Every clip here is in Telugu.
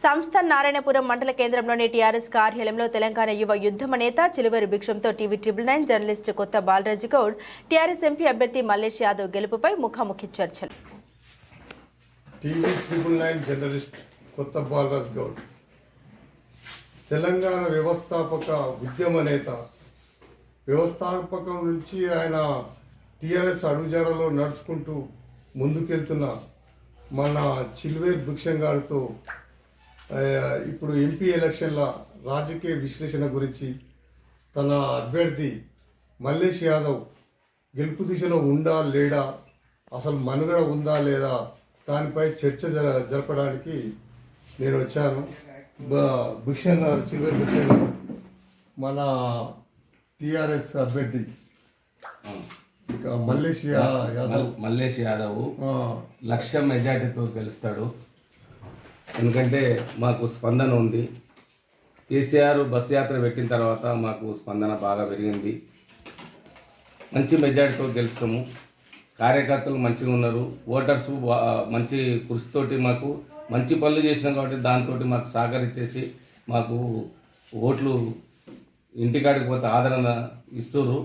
సంస్థ నారాయణపురం మండల కేంద్రంలోని టీఆర్ఎస్ కార్యాలయంలో తెలంగాణ యువ యుద్ధమ నేత చిలువరి భిక్షంతో టీవీ ట్రిపుల్ నైన్ జర్నలిస్ట్ కొత్త బాలరాజు గౌడ్ టీఆర్ఎస్ ఎంపీ అభ్యర్థి మల్లేష్ యాదవ్ గెలుపుపై ముఖాముఖి చర్చలు. టీవీ నైన్ జర్నలిస్ట్ కొత్త బాలరాజ్ గౌడ్. తెలంగాణ వ్యవస్థాపక ఉద్యమ నేత. వ్యవస్థాపకం నుంచి ఆయన టీఆర్ఎస్ అడుగుజాడలో నడుచుకుంటూ ముందుకెళ్తున్న మన చిల్వేర్ భిక్షం గారితో ఇప్పుడు ఎంపీ ఎలక్షన్ల రాజకీయ విశ్లేషణ గురించి తన అభ్యర్థి మల్లేష్ యాదవ్ గెలుపు దిశలో ఉందా లేడా అసలు మనుగడ ఉందా లేదా దానిపై చర్చ జర జరపడానికి నేను వచ్చాను. భిక్షణ్ గారు చిల్వర్ భిక్షణ్ గారు మన టిఆర్ఎస్ అభ్యర్థి మల్లేష్ యాదవ్. మల్- మల్లేష్ యాదవ్ లక్ష మెజార్టీతో గెలుస్తాడు. ఎందుకంటే మాకు స్పందన ఉంది. కేసీఆర్ బస్ యాత్ర పెట్టిన తర్వాత మాకు స్పందన బాగా పెరిగింది. మంచి మెజార్టీతో గెలుస్తాము. కార్యకర్తలు మంచిగా ఉన్నారు. ఓటర్స్ మంచి కృషితోటి మాకు మంచి పనులు చేసినాం కాబట్టి దాంతో మాకు సహకరించేసి మాకు ఓట్లు ఇంటికాడికి పోతే ఆదరణ ఇస్తున్నారు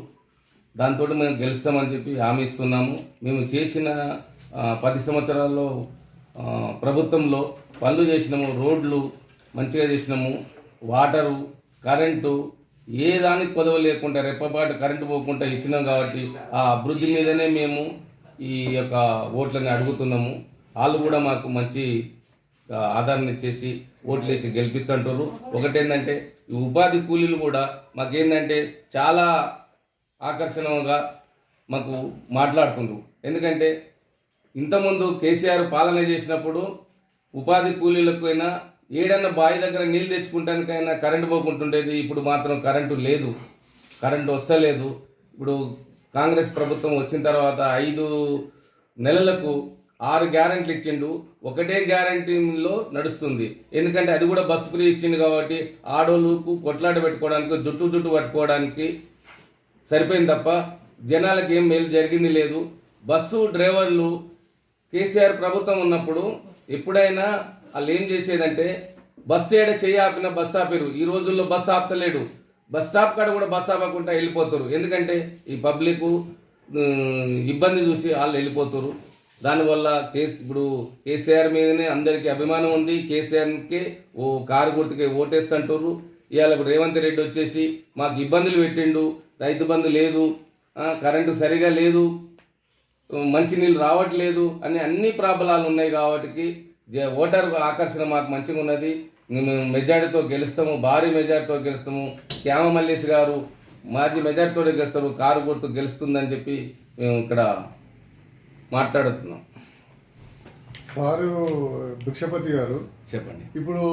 దాంతో మేము గెలుస్తామని చెప్పి హామీ ఇస్తున్నాము. మేము చేసిన పది సంవత్సరాల్లో ప్రభుత్వంలో పనులు చేసినాము రోడ్లు మంచిగా చేసినాము వాటరు కరెంటు ఏ దానికి కొదవ లేకుండా రెప్పపాటు కరెంటు పోకుండా ఇచ్చినాం కాబట్టి ఆ అభివృద్ధి మీదనే మేము ఈ యొక్క ఓట్లని అడుగుతున్నాము. వాళ్ళు కూడా మాకు మంచి ఆదరణ ఇచ్చేసి ఓట్లు వేసి గెలిపిస్తుంటారు. ఒకటేంటంటే ఈ ఉపాధి కూలీలు కూడా మాకేంటంటే చాలా ఆకర్షణగా మాకు మాట్లాడుతుండ్రు. ఎందుకంటే ఇంతకుముందు కేసీఆర్ పాలన చేసినప్పుడు ఉపాధి కూలీలకైనా ఏడన్నా బావి దగ్గర నీళ్ళు తెచ్చుకుంటానికైనా కరెంటు పోకుంటుండేది. ఇప్పుడు మాత్రం కరెంటు లేదు. కరెంటు వస్తలేదు. ఇప్పుడు కాంగ్రెస్ ప్రభుత్వం వచ్చిన తర్వాత ఐదు నెలలకు ఆరు గ్యారెంటీలు ఇచ్చిండు. ఒకటే గ్యారంటీలో నడుస్తుంది. ఎందుకంటే అది కూడా బస్సు ఫ్రీ ఇచ్చిండు కాబట్టి ఆడోళ్ళకు కొట్లాట పెట్టుకోవడానికి జుట్టు జుట్టు పట్టుకోవడానికి సరిపోయింది తప్ప జనాలకు ఏం మేలు జరిగింది లేదు. బస్సు డ్రైవర్లు కేసీఆర్ ప్రభుత్వం ఉన్నప్పుడు ఎప్పుడైనా వాళ్ళు ఏం చేసేదంటే బస్సు ఏడ చేయి ఆపిన బస్సు ఆపిరు. ఈ రోజుల్లో బస్సు ఆపుతలేడు. బస్ స్టాప్ కాడ కూడా బస్సు ఆపకుండా వెళ్ళిపోతారు. ఎందుకంటే ఈ పబ్లిక్ ఇబ్బంది చూసి వాళ్ళు వెళ్ళిపోతారు. దానివల్ల కేసు ఇప్పుడు కేసీఆర్ మీదనే అందరికీ అభిమానం ఉంది. కేసీఆర్కే ఓ కారు గుర్తుకే ఓటేస్తుంటారు. ఇవాళ రేవంత్ రెడ్డి వచ్చేసి మాకు ఇబ్బందులు పెట్టిండు. రైతు బంధు లేదు. కరెంటు సరిగా లేదు. మంచినీళ్ళు రావట్లేదు అని అన్ని ప్రాబ్లాలు ఉన్నాయి కాబట్టి ఓటర్ ఆకర్షణ మాకు మంచిగా ఉన్నది. మేము మెజార్టీతో గెలుస్తాము భారీ మెజార్టీతో గెలుస్తాము. క్యామ మల్లేష్ గారు మాజీ మెజార్టీతో గెలుస్తారు కారు గుర్తు గెలుస్తుందని చెప్పి మేము ఇక్కడ మాట్లాడుతున్నాం. సారు భిక్షపతి గారు చెప్పండి. ఇప్పుడు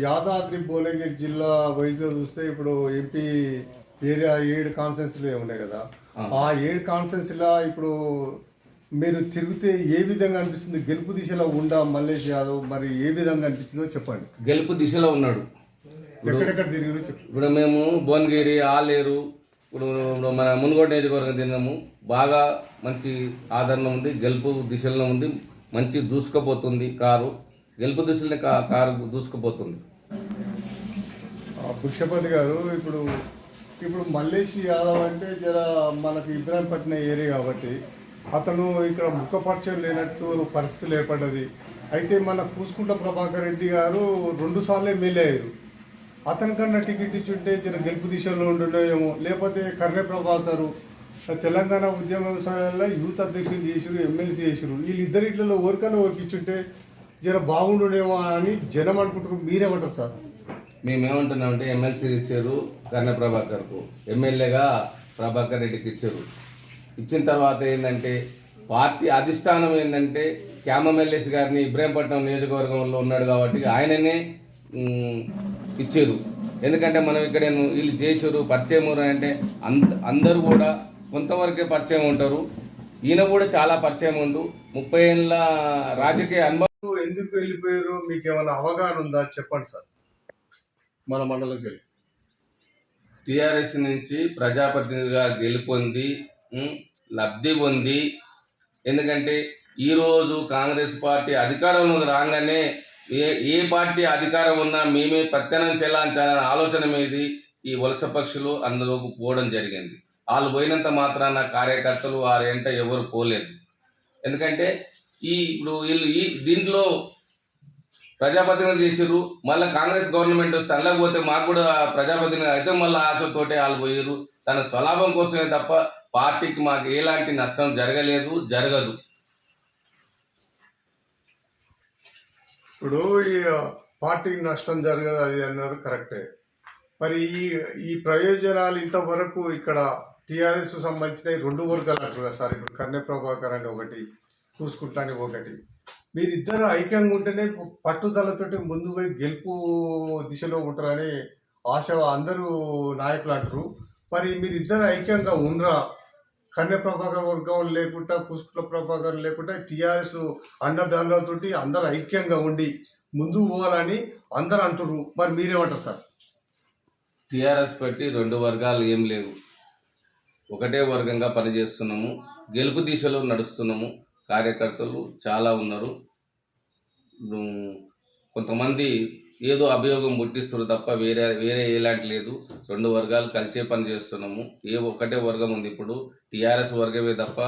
యాదాద్రి భువనగిరి జిల్లా వైజ్గా చూస్తే ఇప్పుడు ఎంపీ ఏరియా ఏడు కాన్ఫరెన్స్లు ఉన్నాయి కదా. ఆ. ఏడు కాన్ఫరెన్స్లా ఇప్పుడు మీరు తిరిగితే ఏ విధంగా అనిపిస్తుంది? గెలుపు దిశలో ఉండా మల్లేష్ యాదవ్? మరి ఏ విధంగా అనిపించిందో చెప్పండి. గెలుపు దిశలో ఉన్నాడు. ఎక్కడెక్కడ తిరిగిరో చెప్పు. ఇప్పుడు మేము భువనగిరి ఆలేరు ఇప్పుడు మన మునుగోడు నియోజకవర్గం తిన్నాము బాగా మంచి ఆదరణ ఉంది. గెలుపు దిశలో ఉంది. మంచి దూసుకుపోతుంది కారు. గెలుపు దిశలో కారు దూసుకుపోతుంది. ఆ భిక్షపతి గారు ఇప్పుడు ఇప్పుడు మల్లేష్ యాదవ్ అంటే జర మనకు ఇబ్రాహీంపట్నం ఏరియా కాబట్టి అతను ఇక్కడ ముఖ పరిచయం లేనట్టు పరిస్థితులు ఏర్పడ్డది. అయితే మన పూసుకుంట ప్రభాకర్ రెడ్డి గారు రెండు సార్లు ఎమ్మెల్యే అయ్యారు. అతని కన్నా టికెట్ ఇచ్చుంటే జర గెలుపు దిశలో ఉండేమో లేకపోతే కర్రె ప్రభాకరు తెలంగాణ ఉద్యమ వ్యవసాయాల్లో యూత్ అధ్యక్షులు చేసిరు ఎమ్మెల్సీ చేసిరు వీళ్ళిద్దరిట్లలో ఎవరికైనా ఎవరికి ఇచ్చుంటే జర బాగుండునేమో అని జనం అనుకుంటారు మీరేమంటారు సార్? మేమేమంటున్నామంటే ఎమ్మెల్సీ ఇచ్చారు కర్ణ ప్రభాకర్కు. ఎమ్మెల్యేగా ప్రభాకర్ రెడ్డికి ఇచ్చారు. ఇచ్చిన తర్వాత ఏంటంటే పార్టీ అధిష్టానం ఏంటంటే క్యామ ఎమ్మెల్యేస్ గారిని ఇబ్రాహీంపట్నం నియోజకవర్గంలో ఉన్నాడు కాబట్టి ఆయననే ఇచ్చారు. ఎందుకంటే మనం ఇక్కడ వీళ్ళు చేసారు పరిచయం అంటే అంత అందరూ కూడా కొంతవరకే పరిచయం ఉంటారు. ఈయన కూడా చాలా పరిచయం ఉండు. ముప్పై ఏళ్ళ రాజకీయ అనుభవం. ఎందుకు వెళ్ళిపోయారు? మీకు ఏమైనా అవగాహన ఉందా? చెప్పండి సార్. మన మండలంకి వెళ్ళి. టిఆర్ఎస్ నుంచి ప్రజాప్రతినిధిగా గెలుపొంది లబ్ధి పొంది ఎందుకంటే ఈరోజు కాంగ్రెస్ పార్టీ అధికారంలోకి రాగానే ఏ ఏ పార్టీ అధికారం ఉన్నా మేమే ప్రత్యానం చెల్లించాలనే ఆలోచన మీది ఈ వలస పక్షులు అందులోకి పోవడం జరిగింది. వాళ్ళు పోయినంత మాత్రాన కార్యకర్తలు వారేంట ఎవరు పోలేదు. ఎందుకంటే ఈ ఇప్పుడు వీళ్ళు ఈ దీంట్లో ప్రజాప్రతినిధులు చేసిర్రు మళ్ళీ కాంగ్రెస్ గవర్నమెంట్ వస్తే అందులోకి పోతే మాకు కూడా ప్రజాప్రతినిధి అయితే మళ్ళీ ఆశతోటే వాళ్ళు పోయారు తన స్వలాభం కోసమే తప్ప పార్టీకి మాకు ఎలాంటి నష్టం జరగలేదు జరగదు. ఇప్పుడు ఈ పార్టీకి నష్టం జరగదు అది అన్నారు కరెక్టే. మరి ఈ ఈ ప్రయోజనాలు ఇంతవరకు ఇక్కడ టీఆర్ఎస్ సంబంధించిన రెండు వర్గాలు అంటారు కదా సార్. ఇప్పుడు కన్నె ప్రభాకర్ అని ఒకటి చూసుకుంటాని ఒకటి. మీరిద్దరు ఐక్యంగా ఉంటేనే పట్టుదలతోటి ముందు పోయి గెలుపు దిశలో ఉంటారని ఆశ అందరూ నాయకులు అంటారు. మరి మీరిద్దరు ఐక్యంగా ఉండరా? కన్య ప్రభాకర్ వర్గం లేకుండా పుష్కల ప్రభాకర్ లేకుండా టీఆర్ఎస్ అన్నదానాలతోటి అందరు ఐక్యంగా ఉండి ముందుకు పోవాలని అందరు అంటున్నారు మరి మీరేమంటారు సార్? టీఆర్ఎస్ పెట్టి రెండు వర్గాలు ఏం లేవు. ఒకటే వర్గంగా పనిచేస్తున్నాము. గెలుపు దిశలో నడుస్తున్నాము. కార్యకర్తలు చాలా ఉన్నారు. కొంతమంది ఏదో అభియోగం పుట్టిస్తున్నారు తప్ప వేరే వేరే ఎలాంటి లేదు. రెండు వర్గాలు కలిసే పని చేస్తున్నాము. ఏ ఒకటే వర్గం ఉంది ఇప్పుడు. టీఆర్ఎస్ వర్గమే తప్ప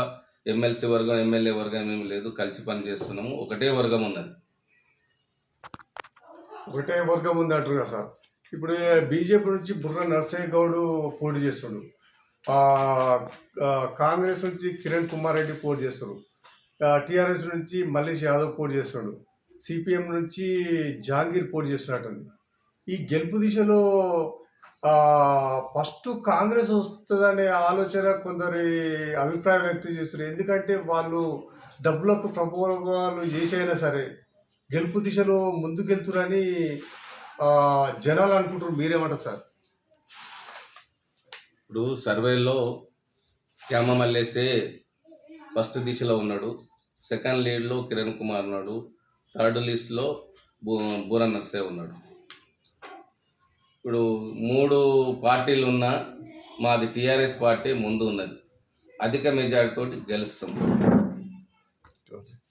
ఎమ్మెల్సీ వర్గం ఎమ్మెల్యే వర్గం ఏమి లేదు. కలిసి పని చేస్తున్నాము. ఒకటే వర్గం ఉన్నది. ఒకటే వర్గం ఉంది అంటారు కదా సార్. ఇప్పుడు బీజేపీ నుంచి బుర్ర నర్సయ్య గౌడ్ పోటీ చేస్తుండు. కాంగ్రెస్ నుంచి కిరణ్ కుమార్ రెడ్డి పోటీ చేస్తున్నారు టీఆర్ఎస్ నుంచి మల్లేష్ యాదవ్ పోటీ చేస్తుండు. సిపిఎం నుంచి జహాంగీర్ పోటీ చేస్తున్నట్టుంది. ఈ గెలుపు దిశలో ఫస్ట్ కాంగ్రెస్ వస్తుందనే ఆలోచన కొందరి అభిప్రాయం వ్యక్తం చేస్తున్నారు. ఎందుకంటే వాళ్ళు డబ్బులకు ప్రభుత్వాలు చేసైనా సరే గెలుపు దిశలో ముందుకెళ్తురని జనాలు అనుకుంటారు మీరేమంటారు సార్? ఇప్పుడు సర్వేలో క్యామ మల్లేసే ఫస్ట్ దిశలో ఉన్నాడు. సెకండ్ లీడ్లో కిరణ్ కుమార్ ఉన్నాడు. థర్డ్ లిస్ట్లో బూ బూర నర్సే ఉన్నాడు. ఇప్పుడు మూడు పార్టీలు ఉన్న మాది టీఆర్ఎస్ పార్టీ ముందు ఉన్నది అధిక మెజార్టీతో గెలుస్తుంది గెలుస్తాం